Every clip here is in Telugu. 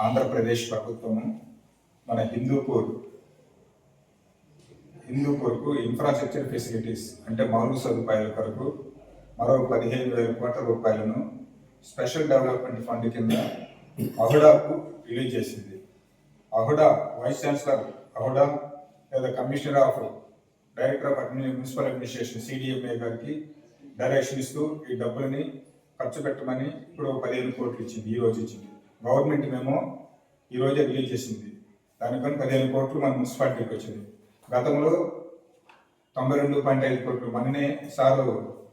ఆంధ్రప్రదేశ్ ప్రభుత్వము మన హిందూపూర్ హిందూపూర్కు ఇన్ఫ్రాస్ట్రక్చర్ ఫెసిలిటీస్ అంటే మౌలిక సదుపాయాల కొరకు మరో పదిహేను వేల కోట్ల రూపాయలను స్పెషల్ డెవలప్మెంట్ ఫండ్ కింద అహుడాకు రిలీజ్ చేసింది. అహుడా వైస్ ఛాన్సలర్ అహుడా లేదా commissioner of director of municipal administration CDMA గారికి డైరెక్షన్ ఇస్తూ ఈ డబ్బులని ఖర్చు పెట్టమని ఇప్పుడు ఒక పదిహేను కోట్లు ఇచ్చింది ఈ రోజు ఇచ్చింది. గవర్నమెంట్ మేము ఈ రోజే రిలీజ్ చేసింది. దానిపైన పదిహేను కోట్లు మన మున్సిపాలిటీకి వచ్చింది. గతంలో తొంభై రెండు పాయింట్ ఐదు కోట్లు మననే సారు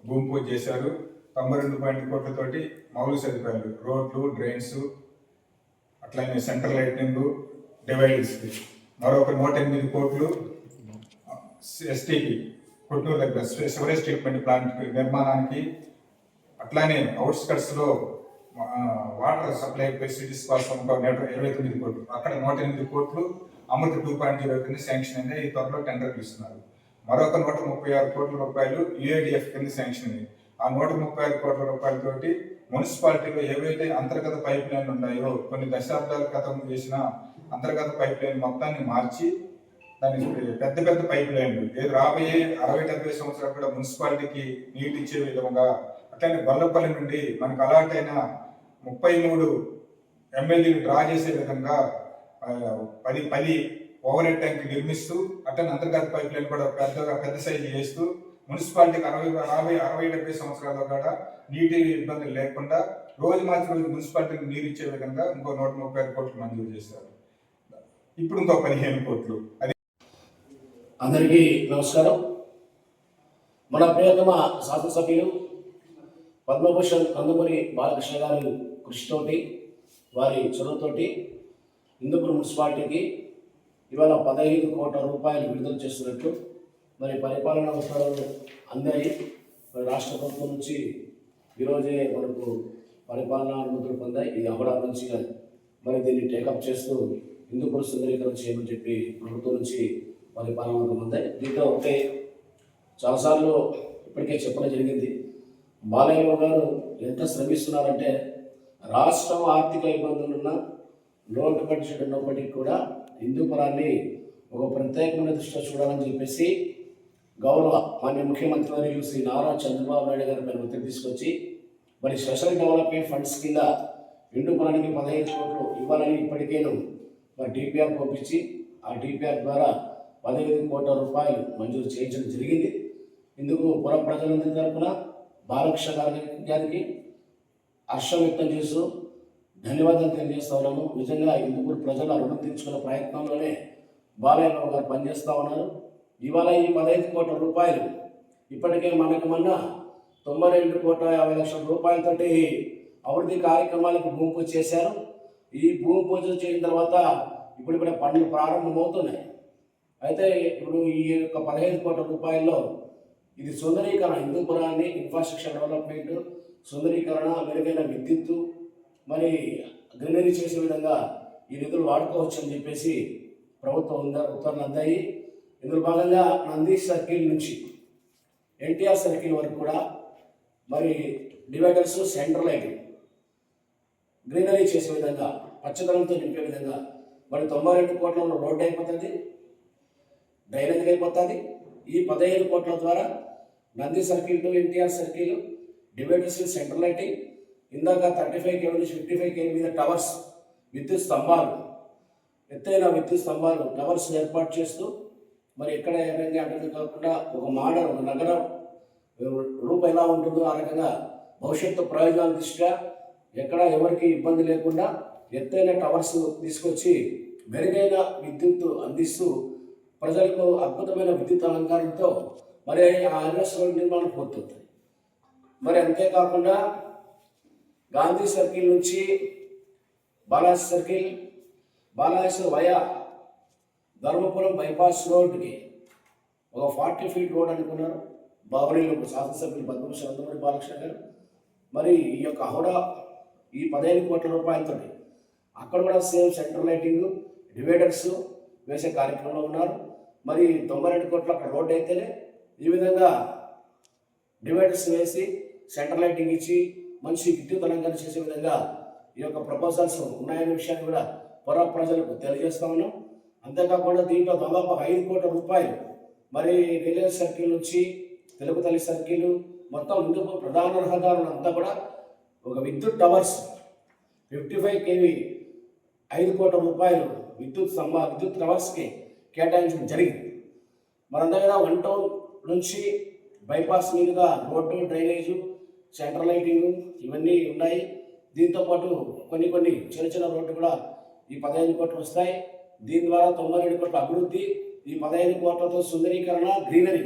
భూమి పూజ చేశారు. తొంభై రెండు పాయింట్ కోట్లతోటి మౌలిక సదుపాయాలు రోడ్లు డ్రైన్స్ అట్లనే సెంట్రల్ లైటింగ్ డివైడర్స్. మరొక నూట ఎనిమిది కోట్లు ఎస్టీకి కొట్టూరు దగ్గర సివరేజ్ ట్రీట్మెంట్ ప్లాంట్ నిర్మాణానికి అట్లానే అవుట్స్కట్స్లో వాటర్ సప్లై ఫెసిలిటీస్ కోసం ఒక నూట ఇరవై తొమ్మిది కోట్లు అక్కడ నూట ఎనిమిది కోట్లు అమృత టూ పాయింట్ జీరో కింద శాంక్షన్ అయింది. ఈ త్వరలో టెండర్ ఇస్తున్నారు మరొక నూట ముప్పై ఆరు కోట్ల రూపాయలు యుఏడిఎఫ్ కింద శాంక్షన్ అయింది. ఆ నూట ముప్పై ఆరు కోట్ల రూపాయలతోటి మున్సిపాలిటీలో ఏవైతే అంతర్గత పైప్ లైన్లు ఉన్నాయో కొన్ని దశాబ్దాల క్రితం చేసిన అంతర్గత పైప్ లైన్ మొత్తాన్ని మార్చి దాని పెద్ద పెద్ద పైప్ లైన్లు ఏది రాబోయే అరవై డెబ్బై సంవత్సరాలు కూడా మున్సిపాలిటీకి నీటిచ్చే విధంగా అట్లానే గొల్లపల్లి నుండి మనకు అలాట్ అయిన ముప్పై మూడు ఎమ్మెల్యేలు డ్రా చేసే విధంగా పది పది ఓవర్ హెడ్ ట్యాంక్ నిర్మిస్తూ అట్టని అంతర్గత పైప్ లైన్ కూడా పెద్దగా పెద్ద సైజు చేస్తూ మున్సిపాలిటీకి అరవై అరవై అరవై డెబ్బై సంవత్సరాల కూడా నీటి ఇబ్బందులు లేకుండా రోజు మార్చి రోజు మున్సిపాలిటీకి నీరు ఇచ్చే విధంగా ఇంకో నూట ముప్పై ఐదు కోట్లు మంజూరు చేశారు. ఇప్పుడు ఇంకో పదిహేను కోట్లు. అది అందరికీ నమస్కారం. మన ప్రియతమ శాసనసభ్యులు పద్మభూషణ్ కందుమూరి బాలకృష్ణ గారు కృషితోటి వారి చొరవతోటి హిందూపూర్ మున్సిపాలిటీకి ఇవాళ పదహైదు కోట్ల రూపాయలు విడుదల చేస్తున్నట్టు మరి పరిపాలనా ఉత్తర్వులు అందాయి మరి రాష్ట్ర ప్రభుత్వం నుంచి ఈరోజే మనకు పరిపాలనా అనుమతులు పొందాయి. ఇది అవడా నుంచి మరి దీన్ని టేకప్ చేస్తూ హిందూపూర్ సుందరీకరణ చేయమని చెప్పి ప్రభుత్వం నుంచి పరిపాలన పొందాయి. దీంతో ఒకటే చాలాసార్లు ఇప్పటికే చెప్పడం జరిగింది. బాలయ్య గారు ఎంత శ్రమిస్తున్నారంటే రాష్ట్రం ఆర్థిక ఇబ్బందులున్నా లోటు బడ్జెట్ ఉన్నప్పటికీ కూడా హిందూపురాన్ని ఒక ప్రత్యేకమైన దృష్టిలో చూడాలని చెప్పేసి గౌరవ మాన్య ముఖ్యమంత్రి వర్యులు శ్రీ నారా చంద్రబాబు నాయుడు గారి పైన ఒత్తిడి తీసుకొచ్చి మరి స్పెషల్ డెవలప్మెంట్ ఫండ్స్ కింద హిందూపురానికి పదహైదు కోట్లు ఇవ్వాలని ఇప్పటికేను మరి డిపిఆర్ పంపించి ఆ డిపిఆర్ ద్వారా పదహైదు కోట్ల రూపాయలు మంజూరు చేయించడం జరిగింది. ఇందుకు పుర ప్రజలందరి తరపున బాలకృష్ణ గారికి హర్షం వ్యక్తం చేస్తూ ధన్యవాదాలు తెలియజేస్తా ఉన్నాము నిజంగా ఇందుకూరు ప్రజల రుణం తీర్చుకునే ప్రయత్నంలోనే బాలయ్యరావు గారు పనిచేస్తూ ఉన్నారు. ఇవాళ ఈ పదహైదు కోట్ల రూపాయలు ఇప్పటికే మనకు మొన్న తొంభై రెండు కోట్ల యాభై లక్షల రూపాయలతోటి అభివృద్ధి కార్యక్రమాలకు భూమి పూజ చేశారు. ఈ భూమి పూజ చేసిన తర్వాత ఇప్పుడు ఇప్పుడు పనులు ప్రారంభమవుతున్నాయి. అయితే ఇప్పుడు ఈ యొక్క పదహైదు కోట్ల రూపాయల్లో ఇది సుందరీకరణ హిందూపురాన్ని ఇన్ఫ్రాస్ట్రక్చర్ డెవలప్మెంట్ సుందరీకరణ మెరుగైన విద్యుత్తు మరి గ్రీనరీ చేసే విధంగా ఈ నిధులు వాడుకోవచ్చు అని చెప్పేసి ప్రభుత్వం ఉత్తర్వులు అందాయి. ఇందులో భాగంగా నంది సర్కిల్ నుంచి ఎన్టీఆర్ సర్కిల్ వరకు కూడా మరి డివైడర్స్ సెంట్రల్ లైటింగ్ గ్రీనరీ చేసే విధంగా పచ్చదనంతో నింపే విధంగా మరి తొంభై రెండు కోట్లలో రోడ్డు అయిపోతుంది డ్రైనేజ్ అయిపోతుంది ఈ పదహైదు కోట్ల ద్వారా Nandi circle to NTR circle dividers central lighting ఇందాక థర్టీ ఫైవ్ కేవీ నుంచి ఫిఫ్టీ ఫైవ్ కేవీ మీద టవర్స్ విద్యుత్ స్తంభాలు ఎత్తైన విద్యుత్ స్తంభాలు టవర్స్ ఏర్పాటు చేస్తూ మరి ఎక్కడ ఏ అంటే కాకుండా ఒక మోడల్ ఒక నగరం రూపం ఎలా ఉంటుందో ఆ రకంగా భవిష్యత్తు ప్రయోజనాల దృష్ట్యా ఎక్కడ ఎవరికి ఇబ్బంది లేకుండా ఎత్తైన టవర్స్ తీసుకొచ్చి మెరుగైన విద్యుత్ అందిస్తూ ప్రజలకు అద్భుతమైన విద్యుత్ అలంకారంతో మరి ఆ ఇండస్ట్రియల్ నిర్మాణం పూర్తవుతుంది. మరి అంతేకాకుండా గాంధీ సర్కిల్ నుంచి Balaji circle Balaji via Dharmapuram bypass రోడ్కి ఒక ఫార్టీ ఫీట్ రోడ్ అనుకున్నారు. బాబరీలో శాసనసభ్యులు పద్మభూషణ్ నందమూరి బాలకృష్ణ గారు. మరి ఈ యొక్క హోడా ఈ పదిహేను కోట్ల రూపాయలతో అక్కడ కూడా సేమ్ సెంటర్ లైటింగ్ డివైడర్స్ వేసే కార్యక్రమంలో ఉన్నారు. మరి తొంభై రెండు కోట్ల అక్కడ రోడ్డు అయితేనే ఈ విధంగా డివైడర్స్ వేసి సెంటర్ లైటింగ్ ఇచ్చి మంచి విద్యుత్ అలంకరణ చేసే విధంగా ఈ యొక్క ప్రపోజల్స్ ఉన్నాయనే విషయాన్ని కూడా పొర ప్రజలకు తెలియజేస్తా ఉన్నాం. అంతేకాకుండా దీంట్లో దాదాపు ఐదు కోట్ల రూపాయలు మరి రైల్వే సర్కిల్ నుంచి తెలుగు తల్లి సర్కిల్ మొత్తం ఇందుకు ప్రధాన రహదారులంతా కూడా ఒక విద్యుత్ టవర్స్ ఫిఫ్టీ ఫైవ్ కేవీ ఐదు కోట్ల రూపాయలు విద్యుత్ సంబా విద్యుత్ టవర్స్కి కేటాయించడం జరిగింది. మనందరం కదా వన్ టౌన్ నుంచి బైపాస్ మీదుగా రోడ్డు డ్రైనేజు సెంటర్ లైటింగ్ ఇవన్నీ ఉన్నాయి. దీంతో పాటు కొన్ని కొన్ని చిన్న చిన్న రోడ్లు కూడా ఈ పదహైదు కోట్లు వస్తాయి. దీని ద్వారా తొంభై రెండు కోట్ల అభివృద్ధి ఈ పదహైదు కోట్లతో సుందరీకరణ గ్రీనరీ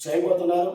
చేయబోతున్నారు.